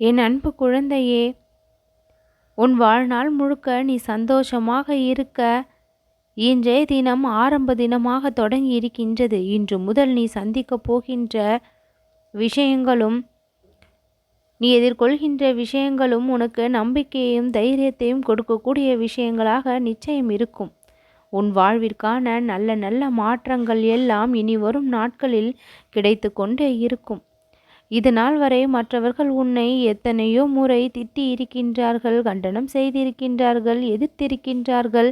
என் அன்பு குழந்தையே உன் வாழ்நாள் முழுக்க நீ சந்தோஷமாக இருக்க இன்றைய தினம் ஆரம்ப தினமாக தொடங்கி இருக்கின்றது. இன்று முதல் நீ சந்திக்கப் போகின்ற விஷயங்களும் நீ எதிர்கொள்கின்ற விஷயங்களும் உனக்கு நம்பிக்கையையும் தைரியத்தையும் கொடுக்கக்கூடிய விஷயங்களாக நிச்சயம் இருக்கும். உன் வாழ்விற்கான நல்ல நல்ல மாற்றங்கள் எல்லாம் இனி வரும் நாட்களில் கிடைத்து கொண்டே இருக்கும். இது நாள் வரை மற்றவர்கள் உன்னை எத்தனையோ முறை திட்டி இருக்கின்றார்கள் கண்டனம் செய்திருக்கின்றார்கள் எதிர்த்திருக்கின்றார்கள்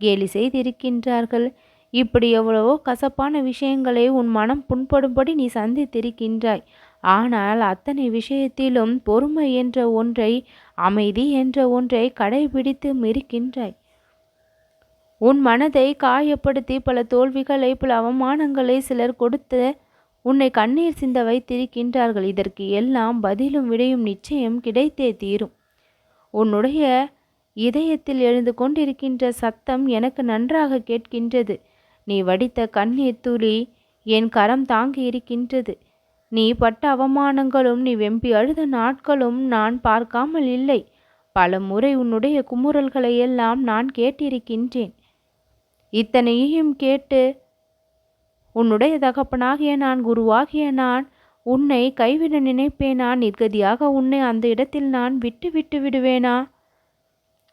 கேலி செய்திருக்கின்றார்கள். இப்படி எவ்வளவோ கசப்பான விஷயங்களை உன் மனம் புண்படும்படி நீ சந்தித்திருக்கின்றாய். ஆனால் அத்தனை விஷயத்திலும் பொறுமை என்ற ஒன்றை அமைதி என்ற ஒன்றை கடைபிடித்து இருக்கின்றாய் உன் மனதை காயப்படுத்தி பல தோல்விகளை பல அவமானங்களை சிலர் கொடுத்து உன்னை கண்ணீர் சிந்த வைத்திருக்கின்றார்கள் இதற்கு எல்லாம் பதிலும் விடையும் நிச்சயம் கிடைத்தே தீரும். உன்னுடைய இதயத்தில் எழுந்து கொண்டிருக்கின்ற சத்தம் எனக்கு நன்றாக கேட்கின்றது. நீ வடித்த கண்ணீர் துளி என் கரம் தாங்கி இருக்கின்றது. நீ பட்ட அவமானங்களும் நீ வெம்பி அழுத நாட்களும் நான் பார்க்காமல் இல்லை. பல முறை உன்னுடைய குமுறல்களை எல்லாம் நான் கேட்டிருக்கின்றேன். இத்தனையையும் கேட்டு உன்னுடைய தகப்பனாகிய நான் குருவாகிய நான் உன்னை கைவிட நினைப்பேனா? நிர்கதியாக உன்னை அந்த இடத்தில் நான் விட்டு விட்டு விடுவேனா?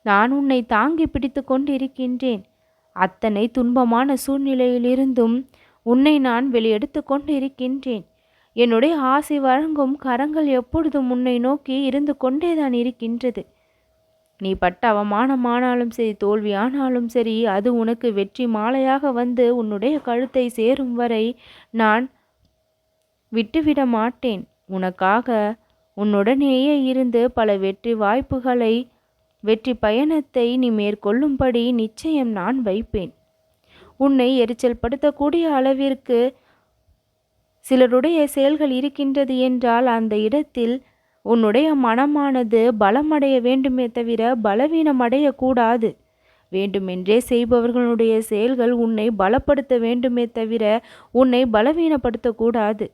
நான் உன்னை தாங்கி பிடித்து கொண்டிருக்கின்றேன். அத்தனை துன்பமான சூழ்நிலையிலிருந்தும் உன்னை நான் வெளியெடுத்து கொண்டிருக்கின்றேன். என்னுடைய ஆசை வழங்கும் கரங்கள் எப்பொழுதும் உன்னை நோக்கி இருந்து கொண்டேதான் இருக்கின்றது. நீ பட்ட அவமானமானாலும் சரி தோல்வியானாலும் சரி அது உனக்கு வெற்றி மாலையாக வந்து உன்னுடைய கழுத்தை சேரும் வரை நான் விட்டுவிட மாட்டேன். உனக்காக உன்னுடனேயே இருந்து பல வெற்றி வாய்ப்புகளை வெற்றி பயணத்தை நீ மேற்கொள்ளும்படி நிச்சயம் நான் வைப்பேன். உன்னை எரிச்சல் படுத்தக்கூடிய அளவிற்கு சிலருடைய செயல்கள் இருக்கின்றது என்றால் அந்த இடத்தில் உன்னுடைய மனமானது பலமடைய வேண்டுமே தவிர பலவீனமடையக்கூடாது. வேண்டுமென்றே செய்பவர்களுடைய செயல்கள் உன்னை பலப்படுத்த வேண்டுமே தவிர உன்னை பலவீனப்படுத்தக்கூடாது.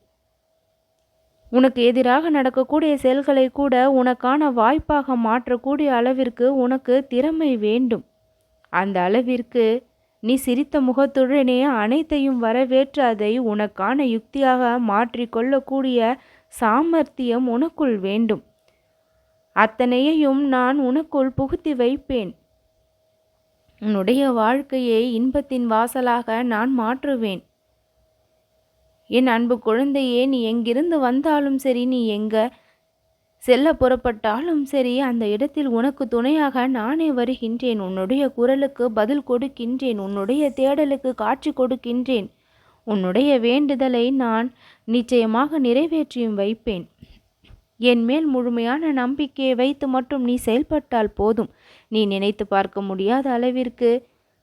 உனக்கு எதிராக நடக்கக்கூடிய செயல்களை கூட உனக்கான வாய்ப்பாக மாற்றக்கூடிய அளவிற்கு உனக்கு திறமை வேண்டும். அந்த அளவிற்கு நீ சிரித்த முகத்துடனே அனைத்தையும் வரவேற்று அதை உனக்கான யுக்தியாக மாற்றிக்கொள்ளக்கூடிய சாமர்த்தியம் உனக்குள் வேண்டும். அத்தனையையும் நான் உனக்குள் புகுத்தி வைப்பேன். உன்னுடைய வாழ்க்கையை இன்பத்தின் வாசலாக நான் மாற்றுவேன். என் அன்பு குழந்தையே நீ எங்கிருந்து வந்தாலும் சரி நீ எங்க செல்ல புறப்பட்டாலும் சரி அந்த இடத்தில் உனக்கு துணையாக நானே வருகின்றேன். உன்னுடைய குரலுக்கு பதில் கொடுக்கின்றேன். உன்னுடைய தேடலுக்கு காட்சி கொடுக்கின்றேன். உன்னுடைய வேண்டுதலை நான் நிச்சயமாக நிறைவேற்றியும் வைப்பேன். என் மேல் முழுமையான நம்பிக்கையை வைத்து மட்டும் நீ செயல்பட்டால் போதும். நீ நினைத்து பார்க்க முடியாத அளவிற்கு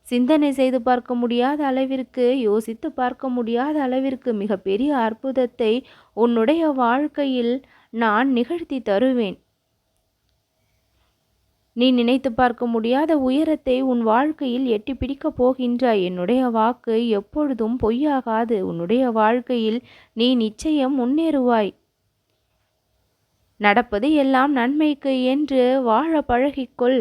சிந்தனை செய்து பார்க்க முடியாத அளவிற்கு யோசித்து பார்க்க முடியாத அளவிற்கு மிகப்பெரிய அற்புதத்தை உன்னுடைய வாழ்க்கையில் நான் நிகழ்த்தி தருவேன். நீ நினைத்து பார்க்க முடியாத உயரத்தை உன் வாழ்க்கையில் எட்டி பிடிக்கப் போகின்றாய். என்னுடைய வாக்கு எப்பொழுதும் பொய்யாகாது. உன்னுடைய வாழ்க்கையில் நீ நிச்சயம் முன்னேறுவாய். நடப்பது எல்லாம் நன்மைக்கு என்று வாழ பழகிக்கொள்.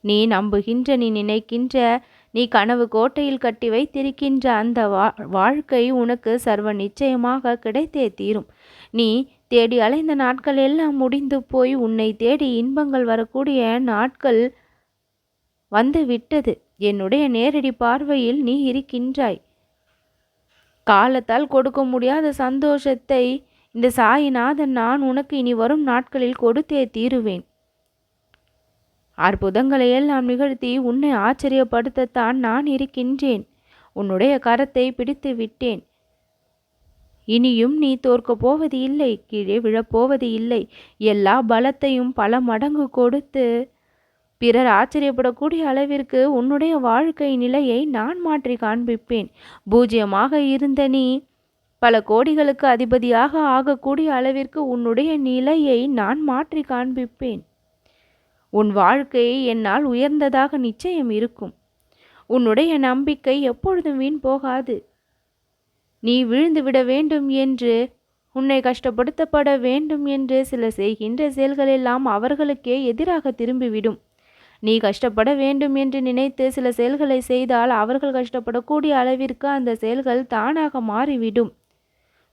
நீ நம்புகின்ற நீ நினைக்கின்ற நீ கனவு கோட்டையில் கட்டி வைத்திருக்கின்ற அந்த வா வாழ்க்கை உனக்கு சர்வ நிச்சயமாக கிடைத்தே தீரும். நீ தேடி அலைந்த நாட்கள் எல்லாம் முடிந்து போய் உன்னை தேடி இன்பங்கள் வரக்கூடிய நாட்கள் வந்து விட்டது. என்னுடைய நேரடி பார்வையில் நீ இருக்கின்றாய். காலத்தால் கொடுக்க முடியாத சந்தோஷத்தை இந்த சாயிநாதன் நான் உனக்கு இனி வரும் நாட்களில் கொடுத்தே தீருவேன். அற்புதங்களை எல்லாம் நிகழ்த்தி உன்னை ஆச்சரியப்படுத்தத்தான் நான் இருக்கின்றேன். உன்னுடைய கரத்தை பிடித்து விட்டேன். இனியும் நீ தோற்கப் போவது இல்லை கீழே விழப்போவது இல்லை. எல்லா பலத்தையும் பல மடங்கு கொடுத்து பிறர் ஆச்சரியப்படக்கூடிய அளவிற்கு உன்னுடைய வாழ்க்கை நிலையை நான் மாற்றி காண்பிப்பேன். பூஜ்யமாக இருந்த நீ பல கோடிகளுக்கு அதிபதியாக ஆகக்கூடிய அளவிற்கு உன்னுடைய நிலையை நான் மாற்றி காண்பிப்பேன். உன் வாழ்க்கை என்னால் உயர்ந்ததாக நிச்சயம் இருக்கும். உன்னுடைய நம்பிக்கை எப்பொழுதும் வீண் போகாது. நீ விழுந்து விட வேண்டும் என்று உன்னை கஷ்டப்படுத்தப்பட வேண்டும் என்று சில செய்கின்ற செயல்களெல்லாம் அவர்களுக்கே எதிராக திரும்பிவிடும். நீ கஷ்டப்பட வேண்டும் என்று நினைத்து சில செயல்களை செய்தால் அவர்கள் கஷ்டப்படக்கூடிய அளவிற்கு அந்த செயல்கள் தானாக மாறிவிடும்.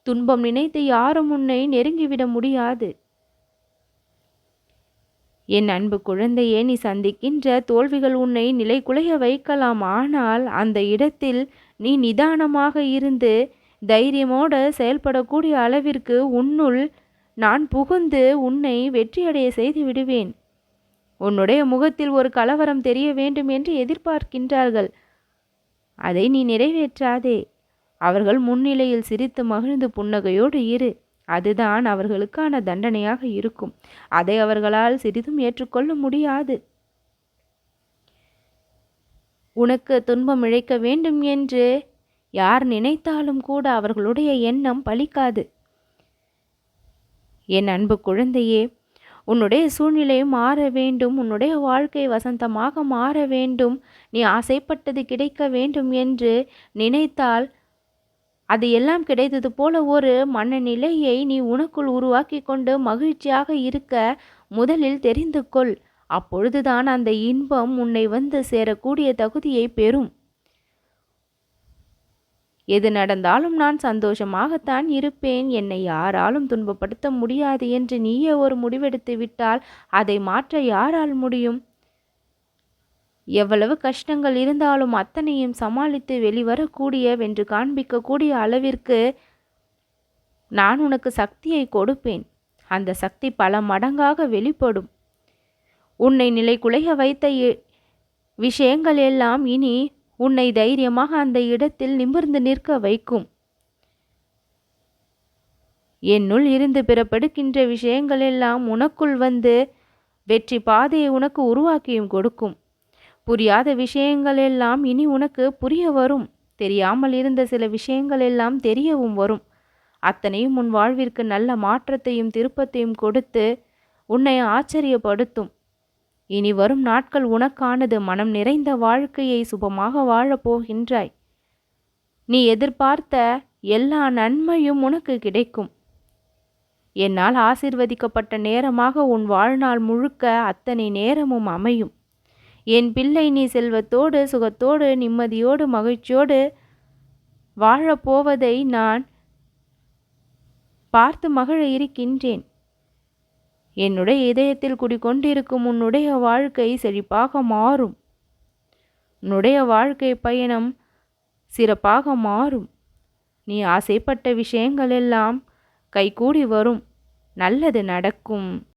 துன்பம் நினைத்து யாரும் உன்னை நெருங்கிவிட முடியாது. என் அன்பு குழந்தையே நீ சந்திக்கின்ற தோல்விகள் உன்னை நிலைகுலைய வைக்கலாம். ஆனால் அந்த இடத்தில் நீ நிதானமாக இருந்து தைரியமோடு செயல்படக்கூடிய அளவிற்கு உன்னுள் நான் புகுந்து உன்னை வெற்றியடைய செய்து விடுவேன். உன்னுடைய முகத்தில் ஒரு கலவரம் தெரிய வேண்டும் என்று எதிர்பார்க்கின்றார்கள். அதை நீ நிறைவேற்றாதே. அவர்கள் முன்னிலையில் சிரித்து மகிழ்ந்து புன்னகையோடு இரு. அதுதான் அவர்களுக்கான தண்டனையாக இருக்கும். அதை அவர்களால் சிறிதும் ஏற்றுக்கொள்ள முடியாது. உனக்கு துன்பம் இழைக்க வேண்டும் என்று யார் நினைத்தாலும் கூட அவர்களுடைய எண்ணம் பலிக்காது. என் அன்பு குழந்தையே உன்னுடைய சூழ்நிலை மாற வேண்டும் உன்னுடைய வாழ்க்கை வசந்தமாக மாற வேண்டும் நீ ஆசைப்பட்டது கிடைக்க வேண்டும் என்று நினைத்தால் அது எல்லாம் கிடைத்தது போல ஒரு மனநிலையை நீ உனக்குள் உருவாக்கி கொண்டு மகிழ்ச்சியாக இருக்க முதலில் தெரிந்து கொள். அப்பொழுதுதான் அந்த இன்பம் உன்னை வந்து சேரக்கூடிய தகுதியை பெறும். எது நடந்தாலும் நான் சந்தோஷமாகத்தான் இருப்பேன். என்னை யாராலும் துன்பப்படுத்த முடியாது என்று நீயே ஒரு முடிவெடுத்து விட்டால் அதை மாற்ற யாரால் முடியும்? எவ்வளவு கஷ்டங்கள் இருந்தாலும் அத்தனையும் சமாளித்து வெளிவரக்கூடிய வென்று காண்பிக்கக்கூடிய அளவிற்கு நான் உனக்கு சக்தியை கொடுப்பேன். அந்த சக்தி பல மடங்காக வெளிப்படும். உன்னை நிலைக்குலைய வைத்த விஷயங்கள் எல்லாம் இனி உன்னை தைரியமாக அந்த இடத்தில் நிமிர்ந்து நிற்க வைக்கும். என்னுள் இருந்து பிறப்படுகின்ற விஷயங்கள் எல்லாம் உனக்குள் வந்து வெற்றி பாதையை உனக்கு உருவாக்கியும் கொடுக்கும். புரியாத விஷயங்கள் எல்லாம் இனி உனக்கு புரிய வரும். தெரியாமல் இருந்த சில விஷயங்கள் எல்லாம் தெரியவும் வரும். அத்தனையும் உன் வாழ்விற்கு நல்ல மாற்றத்தையும் திருப்பத்தையும் கொடுத்து உன்னை ஆச்சரியப்படுத்தும். இனி வரும் நாட்கள் உனக்கானது மனம் நிறைந்த வாழ்க்கையை சுபமாக வாழப் போகின்றாய். நீ எதிர்பார்த்த எல்லா நன்மையும் உனக்கு கிடைக்கும். என்னால் ஆசிர்வதிக்கப்பட்ட நேரமாக உன் வாழ்நாள் முழுக்க அத்தனை நேரமும் அமையும். என் பிள்ளை நீ செல்வத்தோடு சுகத்தோடு நிம்மதியோடு மகிழ்ச்சியோடு வாழப்போவதை நான் பார்த்து மகிழ இருக்கின்றேன். என்னுடைய இதயத்தில் குடிக்கொண்டிருக்கும் உன்னுடைய வாழ்க்கை செழிப்பாக மாறும். உன்னுடைய வாழ்க்கை பயணம் சிறப்பாக மாறும். நீ ஆசைப்பட்ட விஷயங்கள் எல்லாம் கைகூடி வரும். நல்லது நடக்கும்.